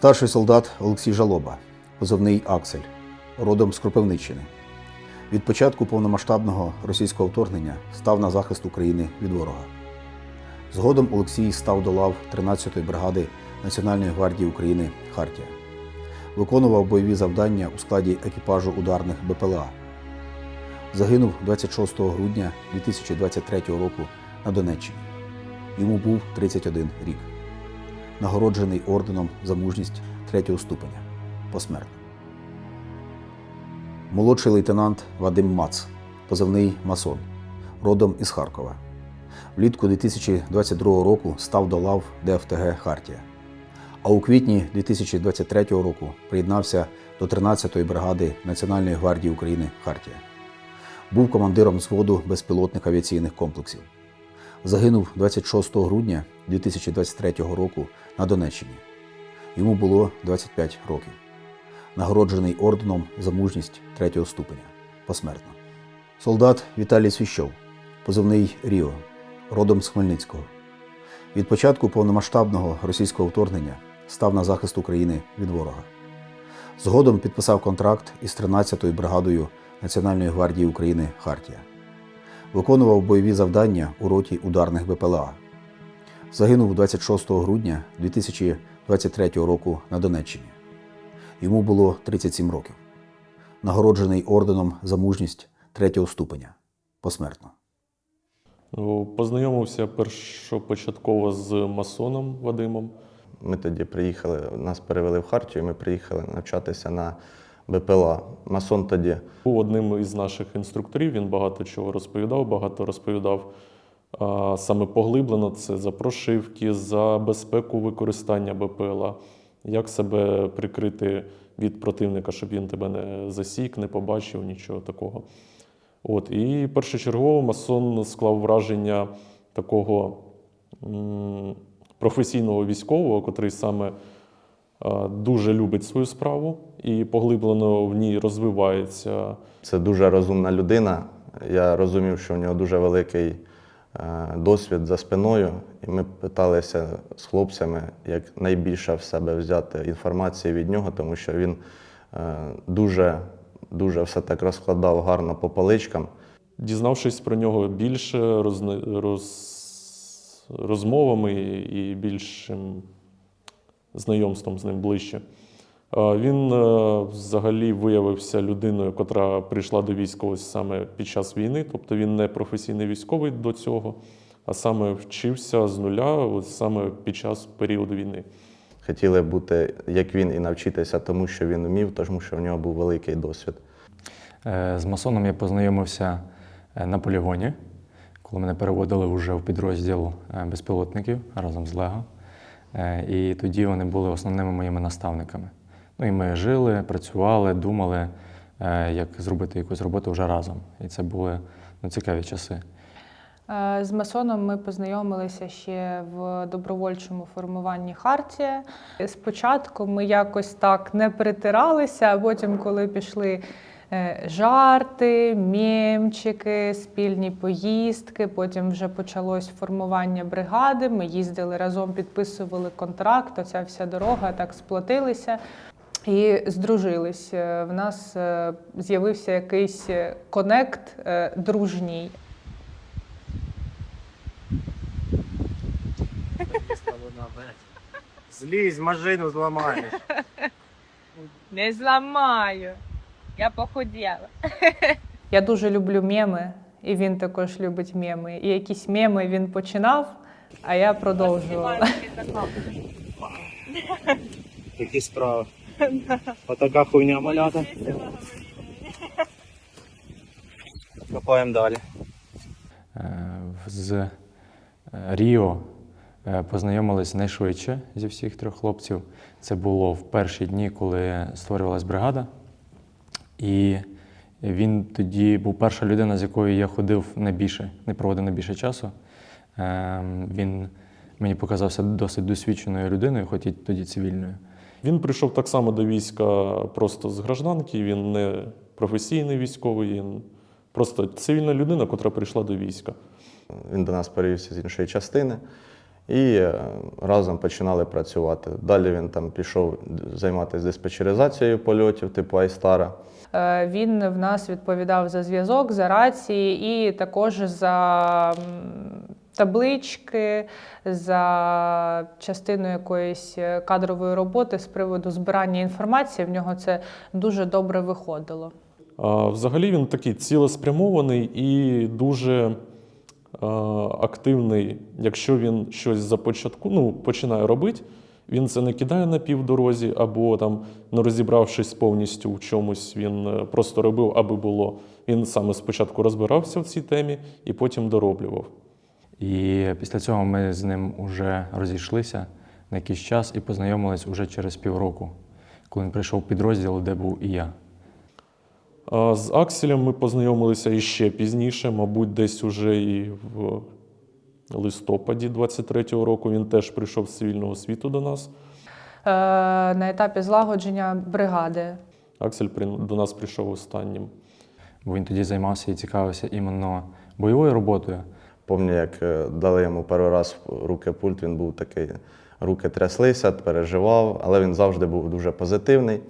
Старший солдат Олексій Жалоба, позивний Аксель, родом з Кропивниччини. Від початку повномасштабного російського вторгнення став на захист України від ворога. Згодом Олексій став до лав 13-ї бригади Національної гвардії України Хартія. Виконував бойові завдання у складі екіпажу ударних БПЛА. Загинув 26 грудня 2023 року на Донеччині. Йому був 31 рік нагороджений орденом за мужність третього ступеня посмертно. Молодший лейтенант Вадим Мац, позивний Масон, родом із Харкова. Влітку 2022 року став до лав ДФТГ Хартія. А у квітні 2023 року приєднався до 13-ї бригади Національної гвардії України Хартія. Був командиром взводу безпілотних авіаційних комплексів загинув 26 грудня 2023 року на Донеччині. Йому було 25 років. Нагороджений орденом за мужність третього ступеня посмертно. Солдат Віталій Свіщов, позивний Ріо, родом з Хмельницького. Від початку повномасштабного російського вторгнення став на захист України від ворога. Згодом підписав контракт із 13-ю бригадою Національної гвардії України Хартія виконував бойові завдання у роті ударних БПЛА. Загинув 26 грудня 2023 року на Донеччині. Йому було 37 років. Нагороджений орденом за мужність третього ступеня посмертно. Ну, Познайомився першопочатково з масоном Вадимом. Ми тоді приїхали, нас перевели в Хартію, ми приїхали навчатися на БПЛА. Масон тоді Був одним із наших інструкторів. Він багато чого розповідав, багато розповідав саме поглиблено це за прошивки, за безпеку використання БПЛА, як себе прикрити від противника, щоб він тебе не засік, не побачив, нічого такого. От, і першочергово масон склав враження такого м, професійного військового, котрий саме дуже любить свою справу і поглиблено в ній розвивається. це дуже розумна людина. Я розумів, що в нього дуже великий е, досвід за спиною, і ми питалися з хлопцями як найбільше в себе взяти інформації від нього, тому що він е, дуже, дуже все так розкладав гарно по поличкам. Дізнавшись про нього більше розни- роз... розмовами і більшим знайомством з ним ближче, він е, взагалі виявився людиною, котра прийшла до війська ось саме під час війни. Тобто він не професійний військовий до цього, а саме вчився з нуля, ось саме під час періоду війни. Хотіли бути як він і навчитися тому, що він вмів, тому що в нього був великий досвід. Е, З масоном я познайомився е, на полігоні, коли мене переводили вже в підрозділ е, безпілотників разом з Лего. Е, І тоді вони були основними моїми наставниками. Ну і ми жили, працювали, думали, е, як зробити якусь роботу вже разом. І це були ну, цікаві часи. Е, З масоном ми познайомилися ще в добровольчому формуванні Хартія. Спочатку ми якось так не притиралися, а потім, коли пішли жарти, мємчики, спільні поїздки, потім вже почалось формування бригади. Ми їздили разом, підписували контракт. Оця вся дорога так сплотилися. І здружились. Е, В нас е, з'явився якийсь е, конект е, дружній. Злізь, машину зламаєш. Не зламаю. Я похуділа. Я дуже люблю меми, і він також любить меми. І якісь меми він починав, а я продовжувала. Такі справи. Отака хуйня малята. Копаємо далі. Е, З е, Ріо е, познайомились найшвидше зі всіх трьох хлопців. Це було в перші дні, коли створювалась бригада. І він тоді був перша людина, з якою я ходив найбільше, не проводив найбільше часу. Е, Він мені показався досить досвідченою людиною, хоч і тоді цивільною. Він прийшов так само до війська просто з гражданки, він не професійний військовий, він просто цивільна людина, котра прийшла до війська. Він до нас перевівся з іншої частини і е, разом починали працювати. Далі він там пішов займатися диспетчеризацією польотів, типу Айстара. Е, Він в нас відповідав за зв'язок, за рації і також за таблички, за частину якоїсь е, кадрової роботи з приводу збирання інформації. В нього це дуже добре виходило. Взагалі він такий цілеспрямований і дуже активний. Якщо він щось започатку, ну, починає робити, він це не кидає на півдорозі, або там, не розібравшись повністю в чомусь, він е, просто робив, аби було. Він саме спочатку розбирався в цій темі і потім дороблював. І після цього ми з ним вже розійшлися на якийсь час і познайомились уже через півроку, коли він прийшов підрозділ, де був і я. З Акселем ми познайомилися іще пізніше, мабуть, десь уже і в листопаді 23-го року він теж прийшов з цивільного світу до нас. Е, На етапі злагодження бригади. Аксель при- до нас прийшов останнім. Бо він тоді займався і цікавився іменно бойовою роботою. Пам'ятаю, як е, дали йому перший раз в руки пульт, він був такий, руки тряслися, переживав, але він завжди був дуже позитивний.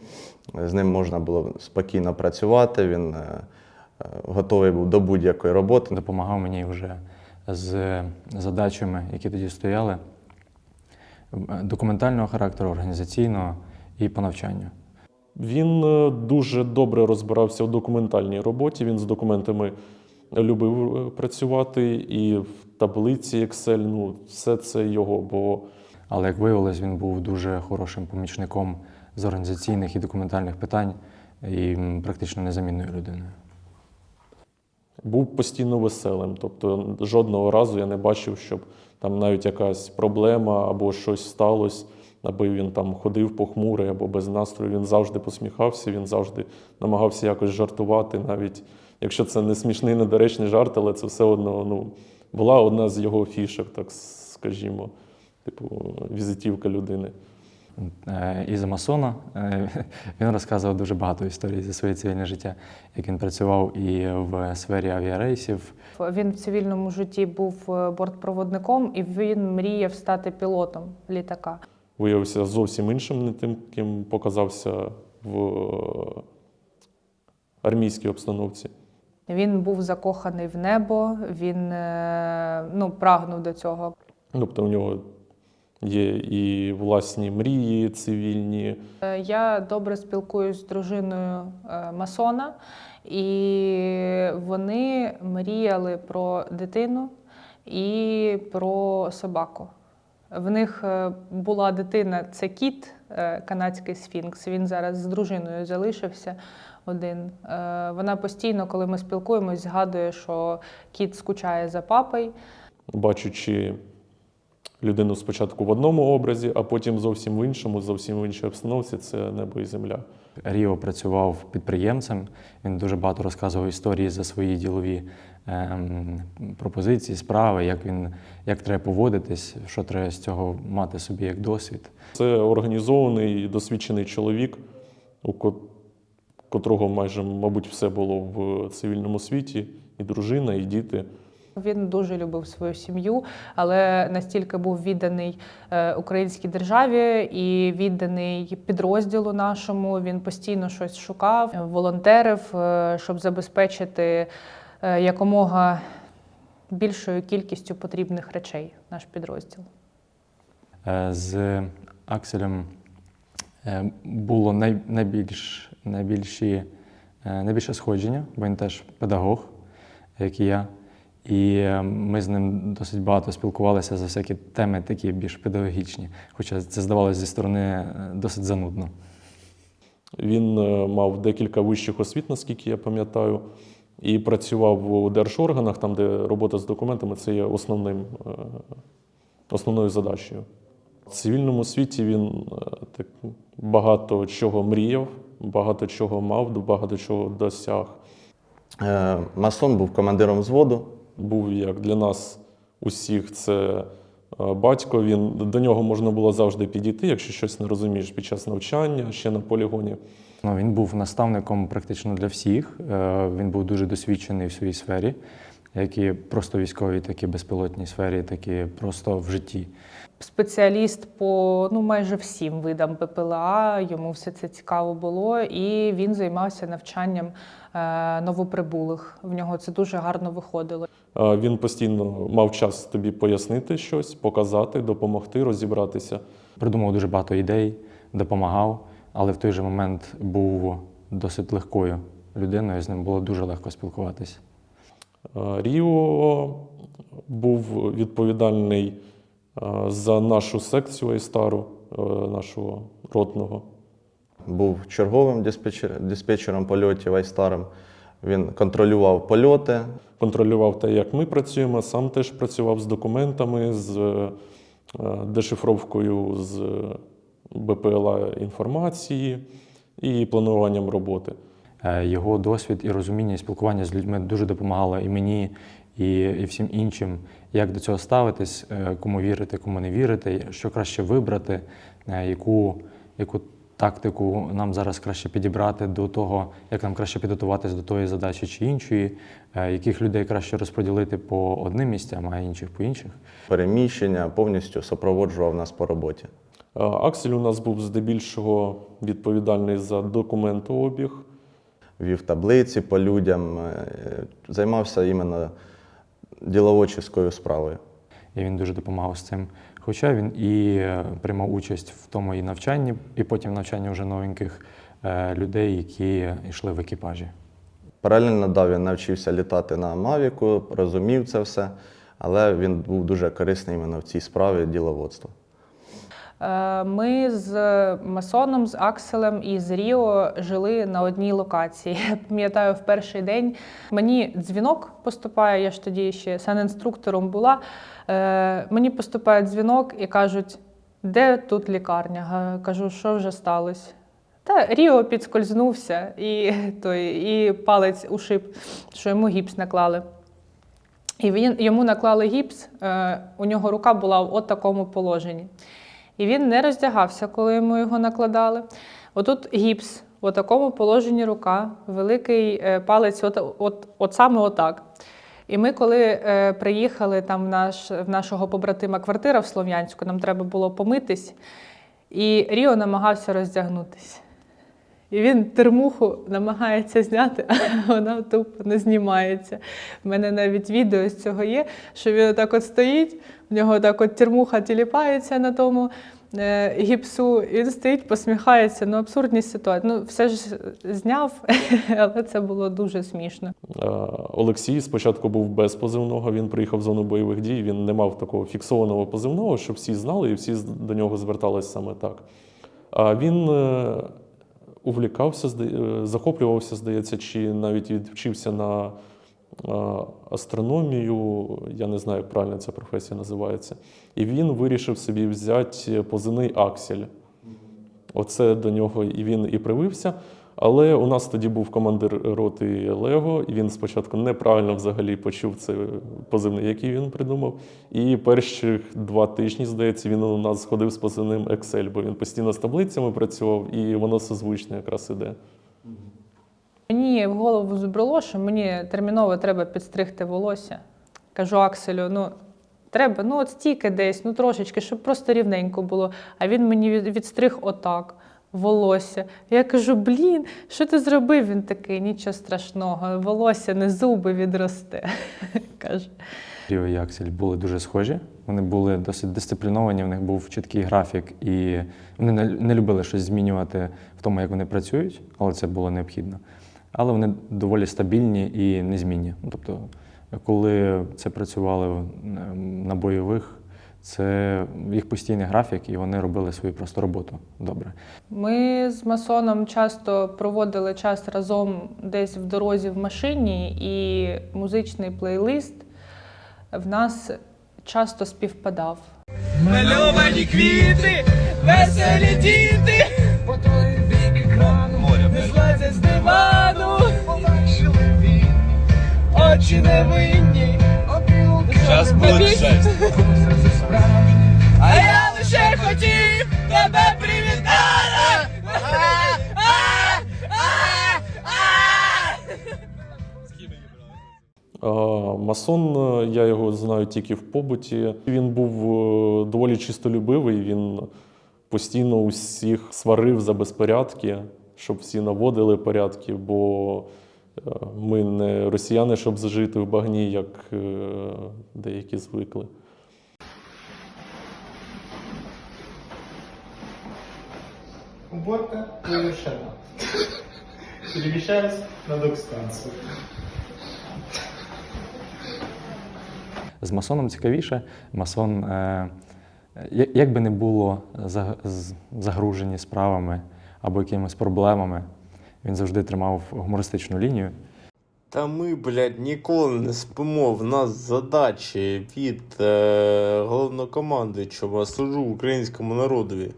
З ним можна було спокійно працювати, він е, е, готовий був до будь-якої роботи. Допомагав мені вже з задачами, які тоді стояли, документального характеру, організаційного і по навчанню. Він е, дуже добре розбирався в документальній роботі. Він з документами любив е, працювати, і в таблиці Excel, ну, все це його. Бо Але як виявилось, він був дуже хорошим помічником з організаційних і документальних питань і практично незамінною людиною. Був постійно веселим. Тобто жодного разу я не бачив, щоб там навіть якась проблема або щось сталося, аби він там ходив похмурий або без настрою. Він завжди посміхався, він завжди намагався якось жартувати, навіть якщо це не смішний, недоречний жарт, але це все одно ну, була одна з його фішок, так скажімо, типу візитівка людини. Е, І за масона е, він розказував дуже багато історій за своє цивільне життя, як він працював і в сфері авіарейсів, Він в цивільному житті був е, бортпроводником і він мріяв стати пілотом літака. Виявився зовсім іншим, не тим, ким показався в армійській обстановці. Він був закоханий в небо, він ну, прагнув до цього. Тобто у нього є і власні мрії цивільні. Е, Я добре спілкуюсь з дружиною е, масона, і вони мріяли про дитину і про собаку. В них е, була дитина, це кіт, канадський сфінкс. Він зараз з дружиною залишився один. Вона постійно, коли ми спілкуємось, згадує, що кіт скучає за папою. бачучи людину спочатку в одному образі, а потім зовсім в іншому, зовсім в іншій обстановці це небо і земля. Ріо працював підприємцем. Він дуже багато розказував історії за свої ділові ем, пропозиції, справи, як він як треба поводитись, що треба з цього мати собі як досвід. Це організований, досвідчений чоловік, у котрого майже, мабуть, все було в цивільному світі, і дружина, і діти. Він дуже любив свою сім'ю, але настільки був відданий е, українській державі і відданий підрозділу нашому. Він постійно щось шукав, волонтерив, е, щоб забезпечити е, якомога більшою кількістю потрібних речей наш підрозділ. Е, З Акселем е, було най, найбільш, найбільші, е, найбільше сходження, бо він теж педагог, як і я. І е, ми з ним досить багато спілкувалися за всякі теми, такі більш педагогічні. Хоча це здавалося зі сторони е, досить занудно. Він е, мав декілька вищих освіт, наскільки я пам'ятаю, і працював у держорганах, там, де робота з документами це є основним, основною задачею. В цивільному світі він так, багато чого мріяв, багато чого мав, багато чого досяг. Масон був командиром взводу. Був як для нас усіх це е, батько. Він до нього можна було завжди підійти, якщо щось не розумієш під час навчання, ще на полігоні. Ну, він був наставником практично для всіх. Е, Він був дуже досвідчений в своїй сфері. Як і просто військовій, так і безпілотній сфері, так і просто в житті. Спеціаліст по ну майже всім видам ППЛА, йому все це цікаво було, і він займався навчанням е, новоприбулих. В нього це дуже гарно виходило. Він постійно мав час тобі пояснити щось, показати, допомогти, розібратися. Придумав дуже багато ідей, допомагав, але в той же момент був досить легкою людиною, з ним було дуже легко спілкуватися. Ріо був відповідальний е, за нашу секцію Айстару, е, нашого ротного. Був черговим диспетчер, диспетчером польотів Айстаром. Він контролював польоти, Контролював те, як ми працюємо, сам теж працював з документами, з е, дешифровкою з БПЛА інформації і плануванням роботи. Е, Його досвід і розуміння і спілкування з людьми дуже допомагало і мені, і, і всім іншим, як до цього ставитись, е, кому вірити, кому не вірити, що краще вибрати, е, яку, яку тактику нам зараз краще підібрати до того, як нам краще підготуватись до тої задачі чи іншої, яких людей краще розподілити по одним місцям, а інших по інших. переміщення, повністю супроводжував нас по роботі. Аксель у нас був здебільшого відповідальний за документообіг. Вів таблиці по людям, е, займався іменно діловодческою справою. І він дуже допомагав з цим. Хоча він і е, приймав участь в тому і навчанні, і потім навчанні вже новеньких е, людей, які йшли в екіпажі. Паралельно дав він навчився літати на Мавіку, розумів це все, але він був дуже корисний іменно в цій справі діловодства. Е, Ми з Масоном, з Акселем і з Ріо жили на одній локації. Я пам'ятаю, в перший день мені дзвінок поступає, я ж тоді ще санінструктором була. Е, Мені поступає дзвінок і кажуть, де тут лікарня? Кажу, що вже сталося? Та Ріо підскользнувся і, той, і палець ушиб, що йому гіпс наклали. І він, йому наклали гіпс, е, у нього рука була в от такому положенні. І він не роздягався, коли йому його накладали. Отут гіпс, в такому положенні рука, великий е, палець, от, от, от саме отак. І ми, коли е, приїхали там в, наш, в нашого побратима квартира в Слов'янську, нам треба було помитись, і Ріо намагався роздягнутися. І він термуху намагається зняти, а вона тупо не знімається. У мене навіть відео з цього є, що він отак от стоїть, в нього так от термуха тіліпається на тому е, гіпсу, і він стоїть, посміхається. Ну, абсурдні ситуації. Ну, все ж зняв, але це було дуже смішно. Е, Олексій спочатку був без позивного, він приїхав в зону бойових дій, він не мав такого фіксованого позивного, щоб всі знали і всі до нього звертались саме так. А він е, увлікався, е, захоплювався, здається, чи навіть відвчився на е, астрономію, я не знаю, як правильно ця професія називається. І він вирішив собі взяти позивний аксель. Оце до нього і він і привився. Але у нас тоді був командир роти Лего, і він спочатку неправильно взагалі почув це позивний, який він придумав. І перших два тижні, здається, він у нас ходив з позивним Excel, бо він постійно з таблицями працював, і воно созвучно якраз іде. Мені в голову збрело, що мені терміново треба підстригти волосся. Кажу Акселю, ну треба, ну от стільки десь, ну трошечки, щоб просто рівненько було. А він мені відстриг отак. Волосся. Я кажу: блін, що ти зробив? Він такий, нічого страшного, волосся не зуби відросте. каже. Ріо і Аксель були дуже схожі. Вони були досить дисципліновані, в них був чіткий графік, і вони не, любили щось змінювати в тому, як вони працюють, але це було необхідно. Але вони доволі стабільні і незмінні. Ну, Тобто, коли це працювали на бойових, це їх постійний графік, і вони робили свою просто роботу добре. Ми з масоном часто проводили час разом десь в дорозі в машині, і музичний плейлист в нас часто співпадав. Мальовані квіти, веселі діти, по той бік екрану не злазять з дивану, побачили він, очі невинні, Час буде жесть. А я лише хотів тебе привітати. Масон, е, я його знаю тільки в побуті. Він був е, доволі чистолюбивий, він постійно усіх сварив за безпорядки, щоб всі наводили порядки, бо е, ми не росіяни, щоб зажити в багні, як деякі звикли. Уборка завершена. Перемещаюсь на док-станцию. З масоном цікавіше. Масон, е, як би не було загружені справами або якимись проблемами, він завжди тримав гумористичну лінію. Та ми, блядь, ніколи не спимо. В нас задачі від е, головнокомандуючого служу українському народові.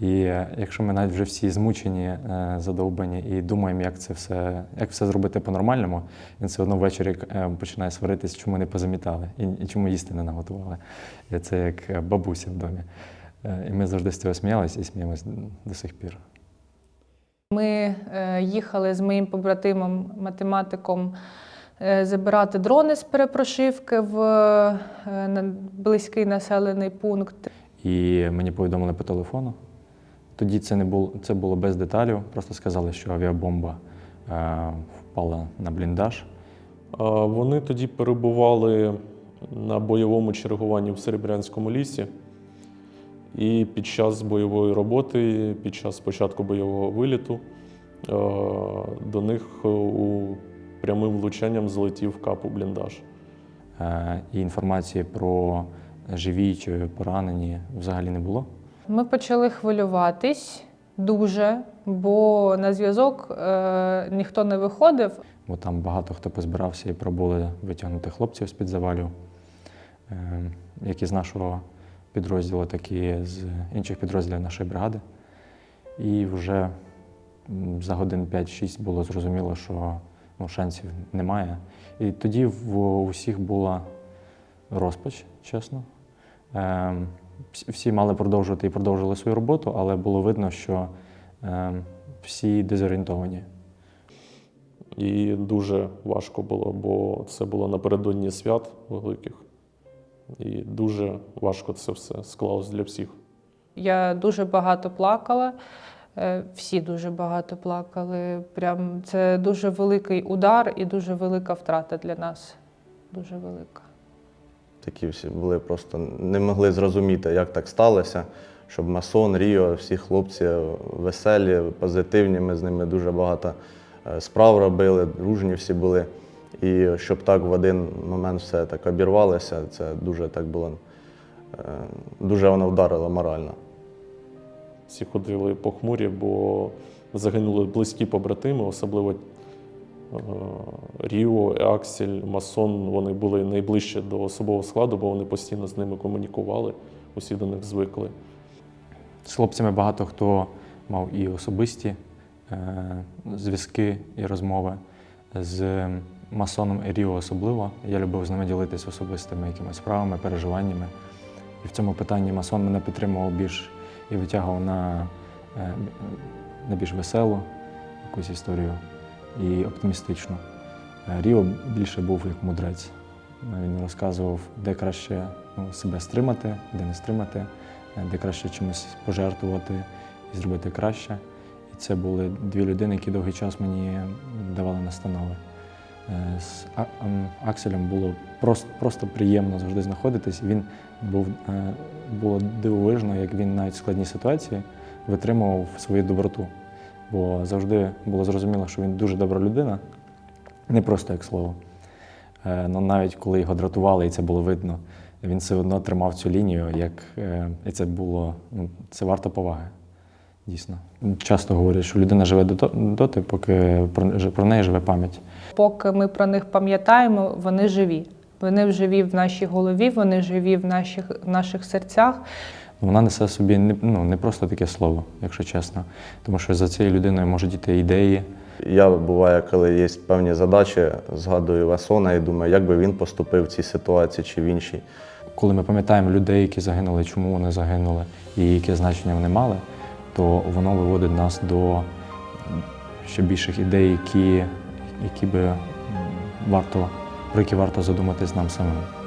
І е, якщо ми навіть вже всі змучені, е, задовбані і думаємо, як це все, як все зробити по-нормальному, він все одно ввечері е, починає сваритись, чому не позамітали і, чому їсти не наготували. І це як бабуся в домі. І ми завжди з цього сміялися і сміємось до сих пір. Ми їхали з моїм побратимом, математиком, забирати дрони з перепрошивки в близький населений пункт. І мені повідомили по телефону. Тоді це не було, це було без деталів. Просто сказали, що авіабомба е, впала на бліндаж. А Вони тоді перебували на бойовому чергуванні в Серебрянському лісі. І під час бойової роботи, під час початку бойового виліту, е, до них е, у прямим влучанням злетів кап у бліндаж. Е, І інформації про живі чи поранені взагалі не було. Ми почали хвилюватись дуже, бо на зв'язок е, ніхто не виходив. бо там багато хто позбирався і пробували витягнути хлопців з-під завалів, е, як із нашого підрозділу, так і з інших підрозділів нашої бригади. І вже за годин 5-6 було зрозуміло, що ну, шансів немає. І тоді в усіх була розпач, чесно. Е, всі- мали продовжувати і продовжили свою роботу, але було видно, що е, всі дезорієнтовані. І дуже важко було, бо це було напередодні свят великих. І дуже важко це все склалось для всіх. Я дуже багато плакала. е, Всі дуже багато плакали. Прям це дуже великий удар і дуже велика втрата для нас. Дуже велика. Такі всі були просто не могли зрозуміти, як так сталося, щоб масон, Ріо, всі хлопці веселі, позитивні. Ми з ними дуже багато е, справ робили, дружні всі були. І щоб так в один момент все так обірвалося, це дуже так було. е, Дуже воно вдарило морально. Всі ходили похмурі, бо загинули близькі побратими, особливо Ріо, Аксель, Масон. Вони були найближче до особового складу, бо вони постійно з ними комунікували, усі до них звикли. З хлопцями багато хто мав і особисті е, зв'язки і розмови. З масоном і Ріо особливо. Я любив з ними ділитися особистими якимись справами, переживаннями. І в цьому питанні масон мене підтримував більш і витягував на, е, на більш веселу якусь історію і оптимістичну. Е, Ріо більше був як мудрець. Він розказував, де краще ну, себе стримати, де не стримати, е, де краще чимось пожертвувати і зробити краще. І це були дві людини, які довгий час мені давали настанови. Е, З ем, Акселем було просто, просто приємно завжди знаходитись. Він був е, було дивовижно, як він навіть в складній ситуації витримував свою доброту. Бо завжди було зрозуміло, що він дуже добра людина, не просто як слово. Е, Ну, навіть коли його дратували, і це було видно, він все одно тримав цю лінію, як е, і це було ну, це варто поваги. Дійсно. Часто говорять, що людина живе доти, поки про неї живе пам'ять. Поки ми про них пам'ятаємо, вони живі. Вони живі в нашій голові, вони живі в наших, в наших серцях. Вона несе собі не, ну, не просто таке слово, якщо чесно. Тому що за цією людиною можуть йти ідеї, Я буває, коли є певні задачі, згадую Васона і думаю, як би він поступив в цій ситуації чи в іншій. Коли ми пам'ятаємо людей, які загинули, чому вони загинули і яке значення вони мали, то воно виводить нас до ще більших ідей, які, які би варто про які варто задуматись нам самим.